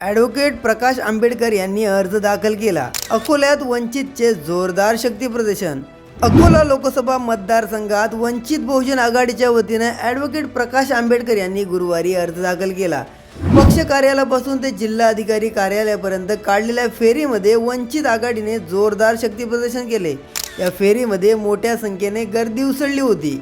Advocate Prakash Ambedkar यांनी अर्ज दाखल केला. अकोल्यात वंचितचे जोरदार शक्ती प्रदर्शन. अकोला लोकसभा मतदारसंघात वंचित बहुजन आघाडीच्या वतीने ॲडव्होकेट प्रकाश आंबेडकर यांनी गुरुवारी अर्ज दाखल केला. पक्ष कार्यालयापासून ते जिल्हा अधिकारी कार्यालयापर्यंत काढलेल्या फेरीमध्ये वंचित आघाडीने जोरदार शक्ती प्रदर्शन केले. या फेरीमध्ये मोठ्या संख्येने गर्दी उसळली होती.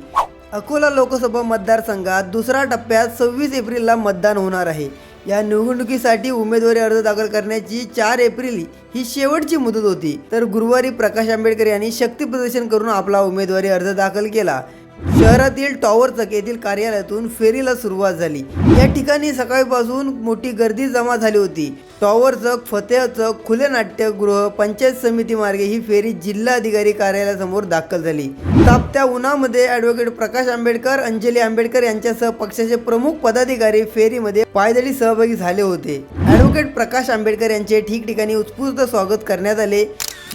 अकोला लोकसभा मतदारसंघात दुसऱ्या टप्प्यात सव्वीस एप्रिलला मतदान होणार आहे. या निवडणुकीसाठी उमेदवारी अर्ज दाखल करण्याची चार एप्रिल ही शेवटची मुदत होती. तर गुरुवारी प्रकाश आंबेडकर यांनी शक्ती प्रदर्शन करून आपला उमेदवारी अर्ज दाखल केला. शहरातील टॉवर चक येथील कार्यालयातून फेरीला सुरुवात झाली. या ठिकाणी सकाळपासून मोठी गर्दी जमा झाली होती. टॉवर चक फतेह चक खुले नाट्यगृह पंचायत समिती मार्गे ही फेरी जिल्हाधिकारी कार्यालयासमोर दाखल झाली. तापत्या उन्हामध्ये ॲडव्होकेट प्रकाश आंबेडकर अंजली आंबेडकर यांच्यासह पक्षाचे प्रमुख पदाधिकारी फेरीमध्ये पायदळी सहभागी झाले होते. ॲडव्होकेट प्रकाश आंबेडकर यांचे ठिकठिकाणी उत्स्फूर्त स्वागत करण्यात आले.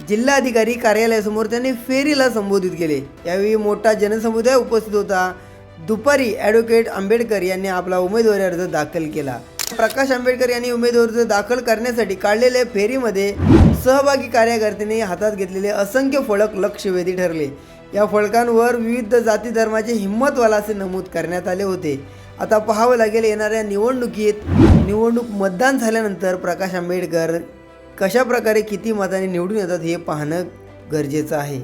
जिल्हाधिकारी कार्यालयासमोर त्यांनी फेरीला संबोधित केले. यावेळी मोठा जनसमुदाय उपस्थित होता. दुपारी ॲडव्होकेट आंबेडकर यांनी आपला उमेदवारी अर्ज दाखल केला. प्रकाश आंबेडकर यांनी उमेदवारी अर्ज दाखल करण्यासाठी काढलेल्या फेरीमध्ये सहभागी कार्यकर्त्यांनी हातात घेतलेले असंख्य फळक लक्षवेधी ठरले. या फळकांवर विविध जाती धर्माचे हिंमतवाला असे नमूद करण्यात आले होते. आता पाहावं लागेल येणाऱ्या निवडणुकीत निवडणूक मतदान झाल्यानंतर प्रकाश आंबेडकर कशाप्रकारे किती मताने निवडून येतात हे पाहणं गरजेचं आहे.